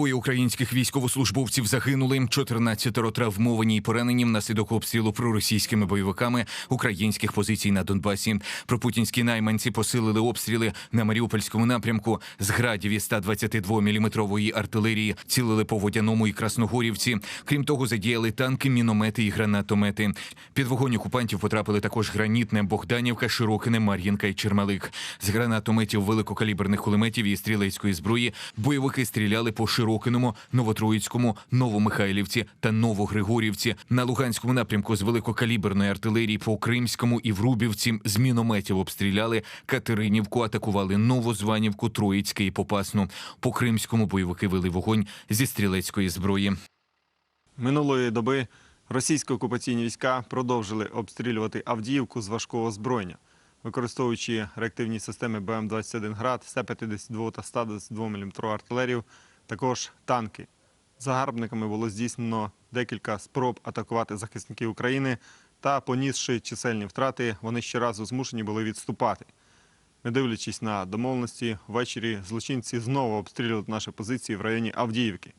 українських військовослужбовців загинули, 14 травмовані і поранені внаслідок обстрілу проросійськими бойовиками українських позицій на Донбасі. Пропутінські найманці посилили обстріли на Маріупольському напрямку з градів і 122 мм артилерії, цілили по водяному і Красногорівці. Крім того, задіяли танки, міномети і гранатомети. Під вогонь окупантів потрапили також гранітне Богданівка, Широкине, Мар'їнка і Чермалик. З гранатометів великокаліберних кулеметів і стрілецької зброї бойовики стріляли по Широкиному, Новотроїцькому, Новомихайлівці та Новогригорівці. На Луганському напрямку з великокаліберної артилерії по Кримському і Врубівці з мінометів обстріляли Катеринівку, атакували Новозванівку, Троїцьке і Попасну. По Кримському бойовики вели вогонь зі стрілецької зброї. Минулої доби російські окупаційні війська продовжили обстрілювати Авдіївку з важкого озброєння, використовуючи реактивні системи БМ-21 «Град», С-52 та 122 мм артилерію, також танки. Загарбниками було здійснено декілька спроб атакувати захисників України та, понісши чисельні втрати, вони ще разу змушені були відступати. Не дивлячись на домовленості, ввечері злочинці знову обстрілюють наші позиції в районі Авдіївки.